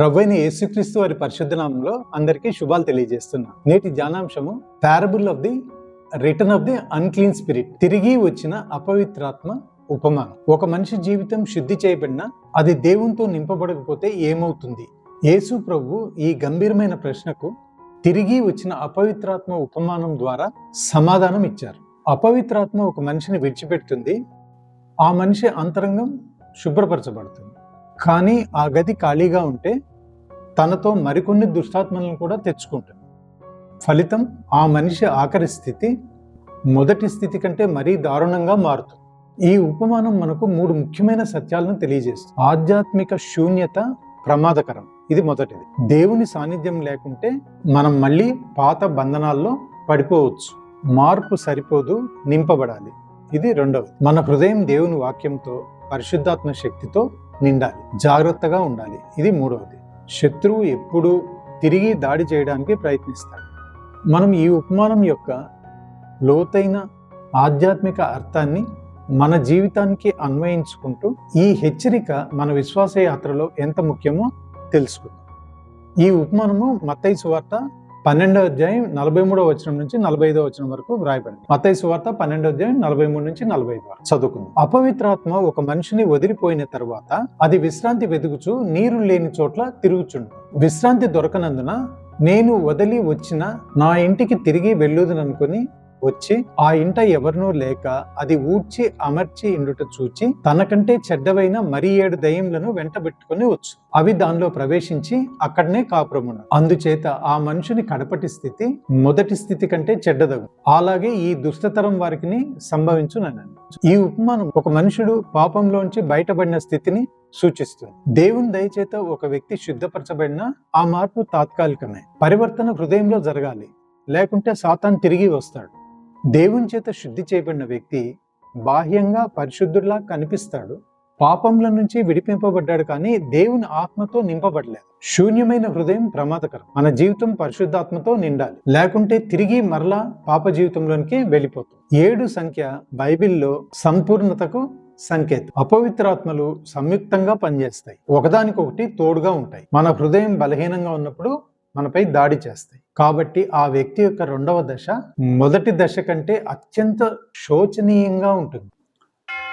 ప్రభువైన యేసుక్రీస్తు వారి పరిశుద్ధనామంలో అందరికీ శుభాలు తెలియజేస్తున్నా. నేటి ధ్యానాంశము parable of the return of the unclean spirit. తిరిగి వచ్చిన అపవిత్రాత్మ ఉపమానం. ఒక మనిషి జీవితం శుద్ధి చేయబడిన అది దేవునితో నింపబడకపోతే ఏమవుతుంది? యేసు ప్రభు ఈ గంభీరమైన ప్రశ్నకు తిరిగి వచ్చిన అపవిత్రాత్మ ఉపమానం ద్వారా సమాధానం ఇచ్చారు. అపవిత్రాత్మ ఒక మనిషిని విడిచిపెడుతుంది. ఆ మనిషి అంతరంగం శుభ్రపరచబడుతుంది. కానీ ఆ గది ఖాళీగా ఉంటే తనతో మరికొన్ని దుష్టాత్మలను కూడా తెచ్చుకుంటుంది. ఫలితం ఆ మనిషి ఆఖరి స్థితి మొదటి స్థితి కంటే మరీ దారుణంగా మారుతుంది. ఈ ఉపమానం మనకు మూడు ముఖ్యమైన సత్యాలను తెలియజేస్తుంది. ఆధ్యాత్మిక శూన్యత ప్రమాదకరం. ఇది మొదటిది. దేవుని సాన్నిధ్యం లేకుంటే మనం మళ్ళీ పాత బంధనాల్లో పడిపోవచ్చు. మార్పు సరిపోదు నింపబడాలి. ఇది రెండవది. మన హృదయం దేవుని వాక్యంతో పరిశుద్ధాత్మ శక్తితో నిండాలి. జాగ్రత్తగా ఉండాలి. ఇది మూడవది. శత్రువు ఎప్పుడూ తిరిగి దాడి చేయడానికి ప్రయత్నిస్తాడు. మనం ఈ ఉపమానం యొక్క లోతైన ఆధ్యాత్మిక అర్థాన్ని మన జీవితానికి అన్వయించుకుంటూ ఈ హెచ్చరిక మన విశ్వాస యాత్రలో ఎంత ముఖ్యమో తెలుసుకుందాం. ఈ ఉపమానము మత్తయి సువార్త పన్నెండో అధ్యాయం నలభై మూడవ వచనం నుంచి నలభై ఐదవ వచనం వరకు వ్రాయబడింది. మత్తయి సువార్త పన్నెండో అధ్యాయం నలభై మూడు నుంచి నలభై ఐదు వరకు చదువుకుందాం. అపవిత్రాత్మ ఒక మనిషిని వదిలిపోయిన తర్వాత అది విశ్రాంతి వెతుకుచు నీరు లేని చోట్ల తిరుగుచుండు. విశ్రాంతి దొరకనందున నేను వదిలి వచ్చిన నా ఇంటికి తిరిగి వెళ్ళుదననుకొని వచ్చి ఆ ఇంట ఎవరినో లేక అది ఊడ్చి అమర్చి ఇండుట చూచి తనకంటే చెడ్డవైన మరి ఏడు దయ్యంలను వెంటబెట్టుకుని వచ్చు. అవి దానిలో ప్రవేశించి అక్కడనే కాపురమును. అందుచేత ఆ మనుషుని కడపటి స్థితి మొదటి స్థితి కంటే చెడ్డదగు. అలాగే ఈ దుష్టతరం వారికి సంభవించునన్నాను ఈ ఉపమానం ఒక మనుషుడు పాపంలోంచి బయటపడిన స్థితిని సూచిస్తుంది. దేవుని దయచేత ఒక వ్యక్తి శుద్ధపరచబడిన ఆ మార్పు తాత్కాలికమే. పరివర్తన హృదయంలో జరగాలి. లేకుంటే సాతాన్ తిరిగి వస్తాడు. దేవుని చేత శుద్ధి చేయబడిన వ్యక్తి బాహ్యంగా పరిశుద్ధుడిలా కనిపిస్తాడు. పాపంల నుంచి విడిపింపబడ్డాడు కానీ దేవుని ఆత్మతో నింపబడలేదు. శూన్యమైన హృదయం ప్రమాదకరం. మన జీవితం పరిశుద్ధాత్మతో నిండాలి. లేకుంటే తిరిగి మరలా పాప జీవితంలోనికి వెళ్ళిపోతుంది ఏడు సంఖ్య బైబిల్లో సంపూర్ణతకు సంకేతం. అపవిత్రాత్మలు సంయుక్తంగా పనిచేస్తాయి. ఒకదానికొకటి తోడుగా ఉంటాయి. మన హృదయం బలహీనంగా ఉన్నప్పుడు మనపై దాడి చేస్తాయి. కాబట్టి ఆ వ్యక్తి యొక్క రెండవ దశ మొదటి దశ కంటే అత్యంత శోచనీయంగా ఉంటుంది.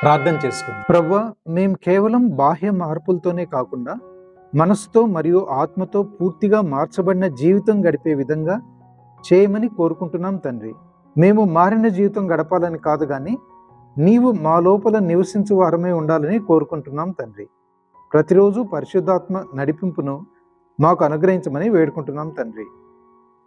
ప్రార్థన చేసుకుంది. ప్రవ్వా మేము కేవలం బాహ్య మార్పులతోనే కాకుండా మనసుతో మరియు ఆత్మతో పూర్తిగా మార్చబడిన జీవితం గడిపే విధంగా చేయమని కోరుకుంటున్నాం తండ్రి. మేము మారిన జీవితం గడపాలని కాదు కానీ నీవు మా లోపల నివసించు వారమే ఉండాలని కోరుకుంటున్నాం తండ్రి. ప్రతిరోజు పరిశుద్ధాత్మ నడిపింపును మాకు అనుగ్రహించమని వేడుకుంటున్నాం తండ్రి.